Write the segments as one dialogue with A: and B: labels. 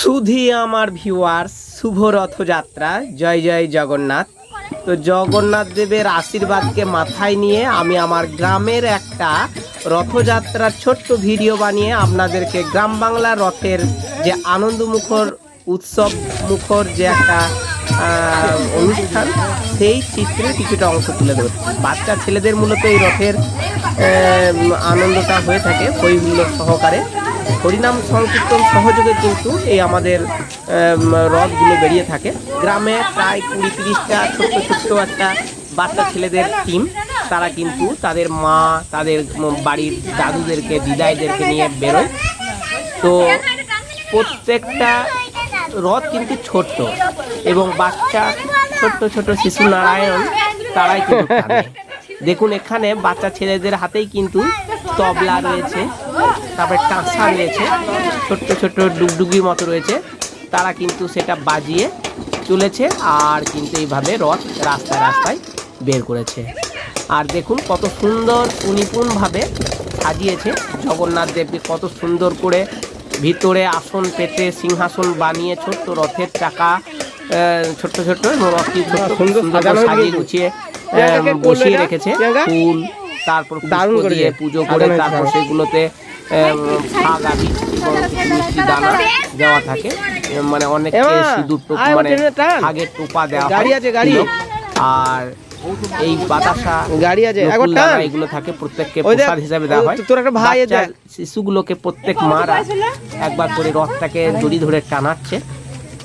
A: সুধি আমার ভিউয়ার্স শুভ রথযাত্রা জয় জয় জগন্নাথ। তো জগন্নাথ দেবের আশীর্বাদকে মাথায় নিয়ে আমি আমার গ্রামের একটা রথযাত্রার ছোট্ট ভিডিও বানিয়ে আপনাদেরকে গ্রাম বাংলা রথের যে আনন্দমুখর উৎসব, মুখর যে একটা অনুষ্ঠান, সেই চিত্রে কিছুটা অংশ তুলে ধরছি বাচ্চা ছেলেদের মূলত এই রথের আনন্দটা হয়ে থাকে হই সহকারে। হরিনাম সংকীর্তন সহযোগে কিন্তু এই আমাদের আম, রথগুলো বেরিয়ে থাকে। গ্রামে প্রায় কুড়ি তিরিশটা ছোট্ট ছোট্ট একটা বাচ্চা ছেলেদের টিম তারা কিন্তু তাদের মা তাদের বাড়ির দাদুদেরকে দিদাইদেরকে নিয়ে বেরোয়। তো প্রত্যেকটা রথ কিন্তু ছোট্ট এবং বাচ্চা ছোট্ট ছোট শিশু নারায়ণ তারাই কিন্তু দেখুন এখানে বাচ্চা ছেলেদের হাতেই কিন্তু তবলা রয়েছে তারপরে টাঁসা রয়েছে ছোট্ট ছোট্ট ডুগডুগির মতো রয়েছে। তারা কিন্তু সেটা বাজিয়ে চলেছে আর কিন্তু এইভাবে রথ রাস্তায় রাস্তায় বের করেছে। আর দেখুন কত সুন্দর সুনিপুণভাবে সাজিয়েছে। জগন্নাথ দেবকে কত সুন্দর করে ভিতরে আসন পেতে সিংহাসন বানিয়ে ছোট্ট রথের চাকা ছোট্ট ছোট্ট রথটি ছোট্ট
B: সুন্দর
A: সাজিয়ে গুছিয়ে বসিয়ে রেখেছে। ফুল তারপর
B: দারুণ।
A: দিয়ে পুজো করে তারপর সেগুলোতে আহ, ফাগ মিষ্টি দানা দেওয়া থাকে। মানে অনেক সিঁদুর টোপ মানে
B: ওটা
A: টোপা দেওয়া
B: গাড়ি আছে, গাড়ি।
A: আর এই বাতাসা
B: গাড়ি আছে।
A: এগুলো থাকে প্রত্যেককে প্রসাদ হিসাবে দেওয়া হয়।
B: তোর একটা ভাই
A: বাচ্চা শিশুগুলোকে প্রত্যেক মারা একবার করে রথটাকে দড়ি ধরে টানাচ্ছে।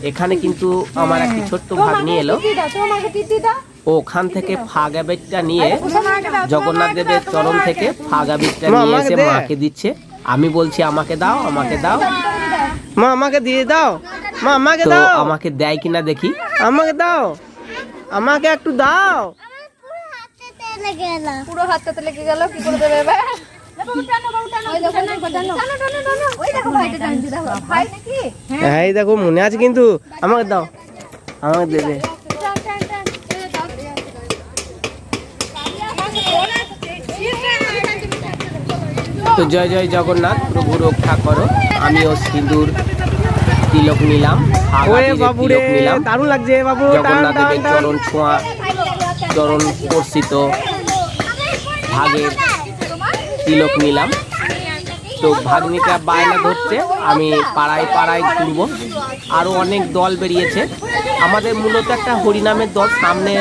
A: এখানে কিন্তু আমার একটি ছোট্ট ভাগ নিয়ে এলো। ওখান থেকে ফাগা বেটটা নিয়ে জগন্নাথ দেবের চরণ থেকে ফাগা
B: বেটটা
A: নিয়ে
B: আমাকে
A: এসে মাকে দিচ্ছে। আমি বলছি আমাকে দাও আমাকে দাও।
B: মা আমাকে দিয়ে দাও। মা আমাকে দাও।
A: আমাকে দেয় কিনা দেখি।
B: আমাকে দাও। আমাকে একটু দাও।
C: পুরো হাতটাতে লেগে গেল কি করে দেবে এবার?
B: হ্যাঁ দেখো মনে আছে কিন্তু। আমাকে দাও। আমাকে দেবে
C: টান, টান, টান। এই দাও।
A: তো জয় জয় জগন্নাথ প্রভু রক্ষা করো। আমিও সিঁদুর তিলক নিলাম
B: দারুণ লাগছে বাবু টান,
A: জগন্নাথ
B: টান,
A: চরণ ছোঁয়া চরণ ভাগের তিলক নিলাম। তো ভাগ্নিটা বায়না ধরছে আমি পাড়ায় পাড়ায় ঘুরব। আরও অনেক দল বেরিয়েছে। আমাদের মূলত একটা হরিনামের দল সামনে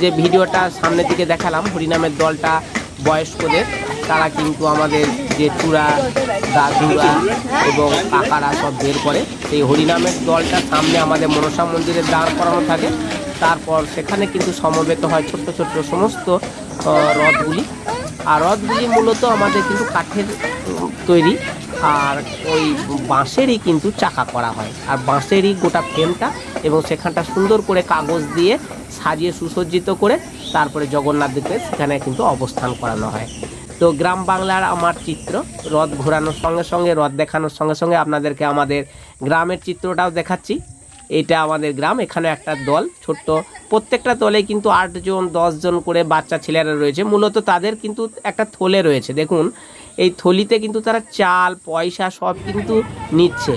A: যে ভিডিওটা সামনে থেকে দেখালাম হরিনামের দলটা বয়স্কদের। তারা কিন্তু আমাদের চূড়া দাদুরা এবং কাকারা সব বের করে। সেই হরিনামের দলটা সামনে আমাদের মনসা মন্দিরে দাঁড় করানো থাকে। তারপর সেখানে কিন্তু সমবেত হয় ছোট্ট ছোট্ট সমস্ত রথগুলি। আর রথগুলি মূলত আমাদের কিন্তু কাঠের তৈরি। আর ওই বাঁশেরই কিন্তু চাকা করা হয়। আর বাঁশেরই গোটা ফ্রেমটা এবং সেখানটা সুন্দর করে কাগজ দিয়ে সাজিয়ে সুসজ্জিত করে তারপরে জগন্নাথ দেবকে সেখানে কিন্তু অবস্থান করানো হয়। তো গ্রাম বাংলার আমার চিত্র, রথ ঘোরানোর সঙ্গে সঙ্গে, রথ দেখানোর সঙ্গে সঙ্গে আপনাদেরকে আমাদের গ্রামের চিত্রটাও দেখাচ্ছি। এটা আমাদের গ্রাম, এখানে একটা দল, ছোট্ট প্রত্যেকটা দলে কিন্তু আটজন জন করে বাচ্চা ছেলেরা রয়েছে। মূলত তাদের কিন্তু একটা থলে রয়েছে। দেখুন, এই থলিতে কিন্তু তারা চাল, পয়সা সব কিন্তু নিচ্ছে।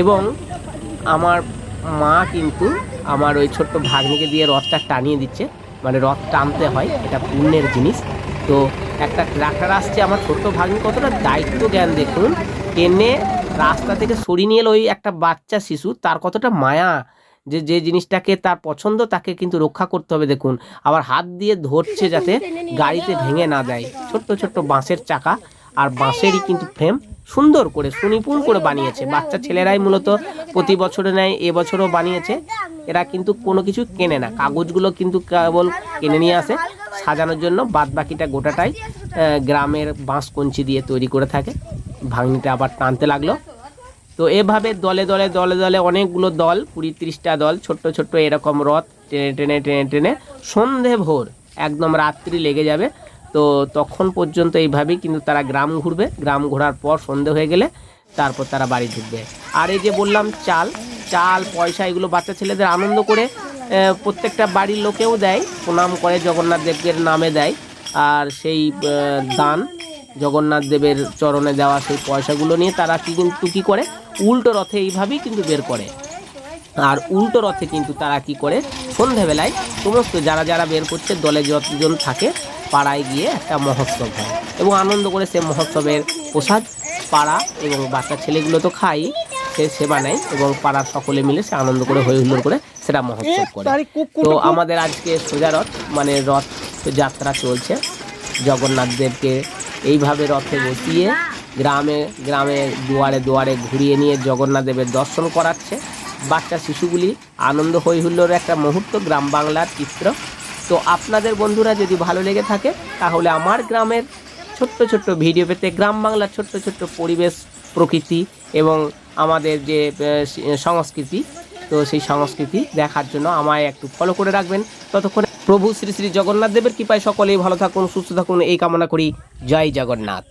A: এবং আমার মা কিন্তু আমার ওই ছোট্ট ভাগ্নিকে দিয়ে রথটা টানিয়ে দিচ্ছে। মানে রথ টানতে হয়, এটা পুণ্যের জিনিস। তো একটা ট্রাক্টর আসছে, আমার ছোট্ট ভাগ্নি কতটা দায়িত্ব জ্ঞান দেখুন। টেনে রাস্তা থেকে সরিয়ে নিয়ে ওই একটা বাচ্চা শিশু, তার কতটা মায়া যে যে জিনিসটাকে তার পছন্দ তাকে কিন্তু রক্ষা করতে হবে দেখুন। আবার হাত দিয়ে ধরছে যাতে গাড়িতে ভেঙে না দেয়। ছোট্ট ছোট্ট বাঁশের চাকা আর বাঁশেরই কিন্তু ফ্রেম সুন্দর করে সুনিপুণ করে বানিয়েছে। বাচ্চা ছেলেরাই মূলত প্রতি বছরে নেয় এবছরও বানিয়েছে। এরা কিন্তু কোনো কিছু কেনে না। কাগজগুলো কিন্তু কেবল কিনে নিয়ে আসে। সাজানোর জন্য বাদ বাকিটা গোটাটাই গ্রামের বাঁশ কঞ্চি দিয়ে তৈরি করে থাকে। ভাঙনিটা আবার টানতে লাগল। তো এভাবে দলে দলে দলে দলে অনেকগুলো দল, কুড়ি তিরিশটা দল, ছোট্ট ছোট্ট এরকম রথ টেনে টেনে টেনে টেনে সন্ধে ভোর, একদম রাত্রি লেগে যাবে। তো তখন পর্যন্ত এইভাবেই কিন্তু তারা গ্রাম ঘুরবে। গ্রাম ঘোরার পর সন্ধে হয়ে গেলে তারপর তারা বাড়ি ঢুকবে। আর এই যে বললাম চাল চাল, পয়সা এগুলো বাচ্চা ছেলেদের আনন্দ করে প্রত্যেকটা বাড়ির লোকেও দেয়। প্রণাম করে জগন্নাথ দেবকে নামে দেয়। আর সেই দান জগন্নাথ দেবের চরণে দেওয়া সেই পয়সাগুলো নিয়ে তারা কি কিন্তু কী করে? উল্টো রথে এইভাবেই কিন্তু বের করে। আর উল্টো রথে কিন্তু তারা কি করে? সন্ধেবেলায় সমস্ত যারা যারা বের করছে, দলে যতজন থাকে, পাড়ায় গিয়ে একটা মহোৎসব হয়। এবং আনন্দ করে সে মহোৎসবের প্রসাদ, পাড়া এবং বাচ্চা ছেলেগুলো তো খাই সে সেবা নেয় এবং পাড়ার সকলে মিলে সে আনন্দ করে হই হুল্লোড় করে সেটা মহোৎসব করে। তো আমাদের আজকে সোজা রথ মানে রথ যাত্রা চলছে। জগন্নাথ দেবকে এইভাবে রথে বসিয়ে গ্রামে গ্রামে দুয়ারে দুয়ারে ঘুরিয়ে নিয়ে জগন্নাথ দেবের দর্শন করাচ্ছে। বাচ্চা শিশুগুলি আনন্দ হই হুল্লোর একটা মুহূর্ত গ্রাম বাংলার চিত্র। তো আপনাদের বন্ধুরা যদি ভালো লেগে থাকে তাহলে আমার গ্রামের ছোট্ট ছোট্ট ভিডিও পেতে গ্রাম বাংলার ছোট্ট ছোট্ট পরিবেশ প্রকৃতি এবং আমাদের যে সংস্কৃতি, তো সেই সংস্কৃতি দেখার জন্য আমায় একটু ফলো করে রাখবেন। ততক্ষণে প্রভু শ্রী শ্রী জগন্নাথ দেবের কৃপায় সকলেই ভালো থাকুন, সুস্থ থাকুন, এই কামনা করি। জয় জগন্নাথ।